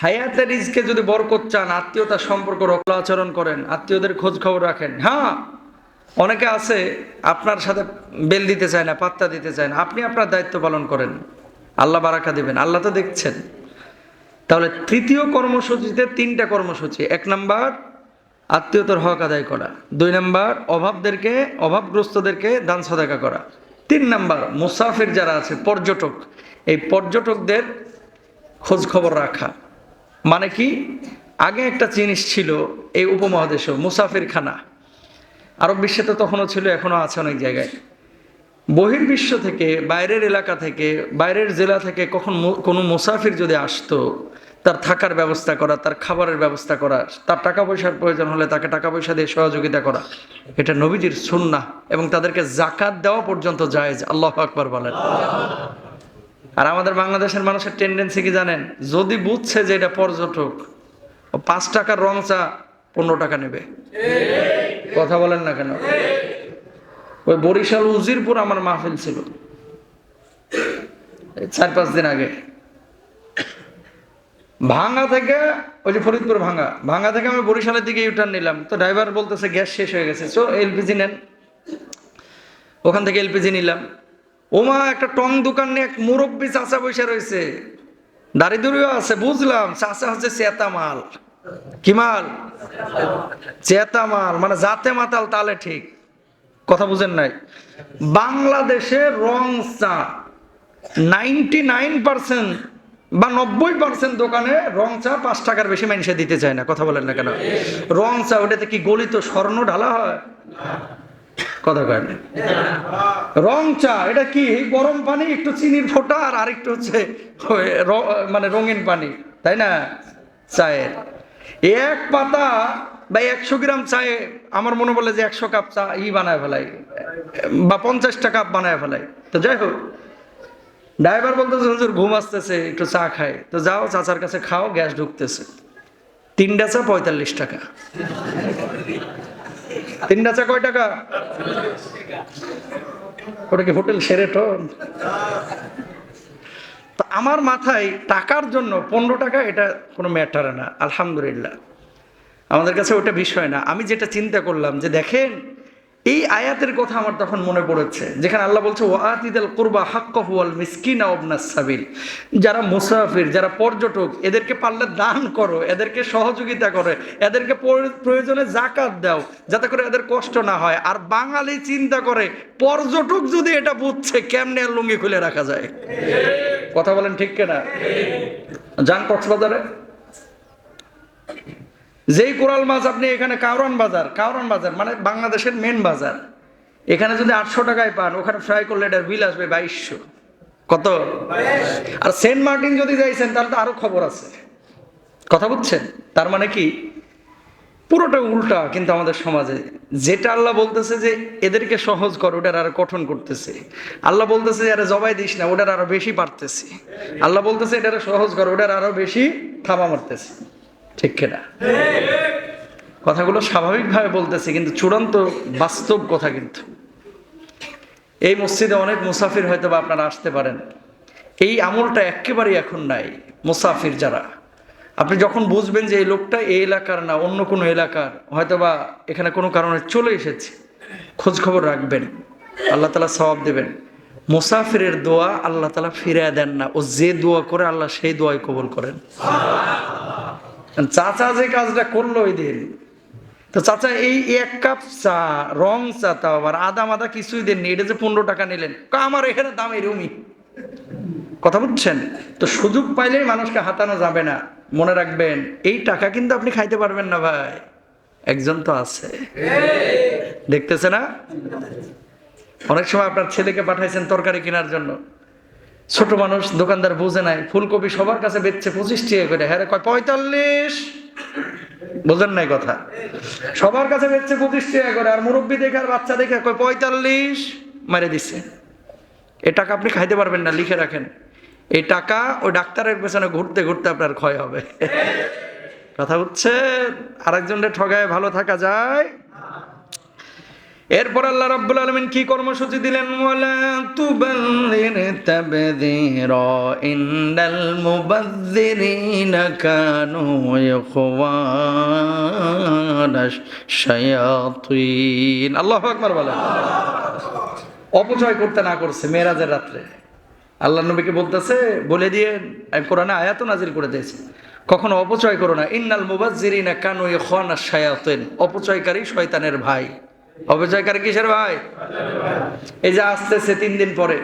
হায়াতের রিজকে যদি বরকত চান, আত্মীয়তার সম্পর্ক রক্ষা আচরণ করেন, আত্মীয়দের খোঁজ খবর রাখেন। হ্যাঁ অনেকে আছে, আপনার সাথে বেল দিতে চায় না, পাত্তা দিতে চায় না, আপনি আপনার দায়িত্ব পালন করেন। আল্লাহ বারাকা দেবেন, আল্লাহ তো দেখছেন। তাহলে তৃতীয় কর্মসূচিতে তিনটা কর্মসূচি। এক নাম্বার, আত্মীয়তার হক আদায় করা। দুই নাম্বার, অভাবদেরকে, অভাবগ্রস্তদেরকে দান সদাকা করা। তিন নাম্বার, মুসাফির যারা আছে, পর্যটক। এই পর্যটকদের খোঁজ খবর রাখা। মানে কি? আগে একটা জিনিস ছিল এই উপমহাদেশে, মুসাফিরখানা। আরব বিশ্বে তো তখনও ছিল, এখনও আছে অনেক জায়গায়। বহির্বিশ্ব থেকে, বাইরের এলাকা থেকে, বাইরের জেলা থেকে কখন কোনো মুসাফির যদি আসতো, তার থাকার ব্যবস্থা করা, তার খাবারের ব্যবস্থা করা, তার টাকা পয়সার প্রয়োজন হলে তাকে টাকা পয়সা দিয়ে সহযোগিতা করা, এটা নবীজির সুন্না এবং তাদেরকে জাকাত দেওয়া পর্যন্ত জায়েজ, আল্লাহ আকবর বলেন। আর আমাদের বাংলাদেশের মানুষের টেন্ডেন্সি কি জানেন? যদি বুঝছে যে এটা পর্যটক পাঁচ টাকার রং চা পনেরো টাকা নেবে। কথা বলেন না কেন? ওই বরিশাল উজিরপুর আমার মাহফিল ছিল। চার পাঁচ দিন আগে। ভাঙ্গা থেকে, ওই যে ফরিদপুর ভাঙ্গা ভাঙ্গা থেকে আমি বরিশালের দিকে ইউটার্ন নিলাম। তো ড্রাইভার বলতেছে, গ্যাস শেষ হয়ে গেছে। সো এলপিজি নেন। ওখান থেকে এলপিজি নিলাম। ওমা, একটা টং দোকান নিয়ে এক মুরব্বী চাচা বসে রয়েছে। দাড়ি আছে, বুঝলাম। চাচা হচ্ছে চেতা মাল। কি মাল? চেতা মাল মানে জাতে মাতাল, তালে ঠিক। কথা বুঝেন নাই। বাংলাদেশে রং চা, নাইনটি নাইন পার্সেন্ট বা নব্বই পার্সেন্ট দোকানে রং চা পাঁচ টাকার বেশি মানুষে দিতে চায় না। কথা বলেন না কেন? রং চা, ওটাতে কি গলিত স্বর্ণ ঢালা হয়? কথা কয় না। রং চা, এটা কি? গরম পানি, একটু চিনির ফোঁটা, আর আরেকটু হচ্ছে মানে রঙিন পানি, তাই না? চায়ের। এক পাতা বা একশো গ্রাম চায়ে, আমার মনে বলে যে একশো কাপ চা ই বানায় ফেলাই, বা পঞ্চাশটা কাপ বানায় ফেলাই। তো যাই হোক, ড্রাইভার বলতেছে, হুজুর, ঘুম আসতেছে, একটু চা খায় তো যাও, চাচার কাছে খাও, গ্যাস ঢুকতেছে। তিনটা চা পঁয়তাল্লিশ টাকা। তিনটা চা কয় টাকা? ওটা কি হোটেল সেরেটন তা আমার মাথায় টাকার জন্য পনেরো টাকা এটা কোনো ম্যাটার না, আলহামদুলিল্লাহ। আমাদের কাছে ওটা বিষয় না। আমি যেটা চিন্তা করলাম যে দেখেন এই আয়াতের কথা আমার তখন মনে পড়েছে, যেখানে আল্লাহ বলছে ওয়াতিদাল কুরবা হাক্কফ ওয়াল সাবিল। যারা মুসাফির, যারা পর্যটক, এদেরকে পারলে দান করো, এদেরকে সহযোগিতা করে, এদেরকে প্রয়োজনে জাকাত দাও, যাতে করে এদের কষ্ট না হয়। আর বাঙালি চিন্তা করে, পর্যটক যদি এটা বুঝছে, কেমনে লুঙ্গি খুলে রাখা যায়? কথা বলেন ঠিক কিনা? যান কক্সবাজারে? যেই কোরাল মাছ আপনি এখানে কাউরান বাজার কাউরান বাজার মানে বাংলাদেশের মেন বাজার। এখানে যদি আটশো টাকায় পান ওখানে ফ্রাই করলে এটার বিল আসবে বাইশশো। কত? আর সেন্ট মার্টিন যদি যাইছেন তাহলে তো আরও খবর আছে। কথা বুঝছেন? তার মানে কি? পুরোটা উল্টা কিন্তু আমাদের সমাজে। যেটা আল্লাহ বলতেছে যে এদেরকে সহজ কর ওটার আরও কঠোর করতেছে। আল্লাহ বলতেছে আরে জবাই দিস না ওটার আরও বেশি পারতেছি আল্লাহ বলতেছে এটারে সহজ কর ওটার আরও বেশি থাবা মারতেছে। ঠিক কিনা। কথাগুলো স্বাভাবিকভাবে বলতেছি, কিন্তু চূড়ান্ত বাস্তব কথা কিন্তু। এই মসজিদে অনেক মুসাফির হয়তো বা আপনারা আসতে পারেন। এই আমলটা একেবারেই এখন নাই, মুসাফির যারা। আপনি যখন বুঝবেন যে এই লোকটা এই এলাকার না, অন্য কোনো এলাকার, হয়তো বা এখানে কোনো কারণে চলে এসেছে, খোঁজ খবর রাখবেন, আল্লাহ তালা সবাব দেবেন। মুসাফিরের দোয়া আল্লাহ তালা ফিরিয়ে দেন না, ও যে দোয়া করে আল্লাহ সেই দোয়াই কবুল করেন। চাচা যে কাজটা করল ওই দিন। তো চাচা, এই এক কাপ চা, রং চা তাও আবার আদা মাদা কিছুই দেননি। এটা যে পনেরো টাকা নিলেন। আমার এখানে দাম এরকমই কথা বুঝছেন? তো সুযোগ পাইলেই মানুষকে হাতানো যাবে না। মনে রাখবেন, এই টাকা কিন্তু আপনি খাইতে পারবেন না ভাই। একজন তো আছে। দেখতেছে না? অনেক সময় আপনার ছেলেকে পাঠাইছেন তরকারি কেনার জন্য। ছোট মানুষ দোকানদার বুঝে নাই, ফুলকপি সবার কাছে বেচছে পঁচিশ টাকা করে। হ্যাঁ কয় পঁয়তাল্লিশ? বোঝেন নাই কথা। সবার কাছে বেচছে পঁচিশ টাকা করে, আর মুরব্বী দেখে আর বাচ্চা দেখে কয় পঁয়তাল্লিশ? মারে দিচ্ছে এ টাকা আপনি খাইতে পারবেন না, লিখে রাখেন। এই টাকা ওই ডাক্তারের পেছনে ঘুরতে ঘুরতে আপনার ক্ষয় হবে। কথা হচ্ছে আরেকজনের ঠগায়, ভালো থাকা যায়। এরপর আল্লাহ রাব্বুল আলামিন কি কর্মসূচি দিলেন? ওয়ালা তুবাল্লির তাবযীরা ইন্নাল মুবাযযিরিনা কানু ইখওয়ানাশ শায়াতিন। আল্লাহু আকবার বলেন। অপচয় করতে না করছে মেরাজের রাত্রে। আল্লাহ নবীকে বলতেছে, বলে দিয়ে কোরআনে আয়াত নাজিল করে দিয়েছি। কখনো অপচয় করো না। ইন্নাল মুবাজ্জিরিনা কানু ইখওয়ানাশ শায়াতিন। অপচয়কারী শয়তানের ভাই। অপচয়কারী কিসের ভাই? এই যে আসতেছে তিন দিন পরে।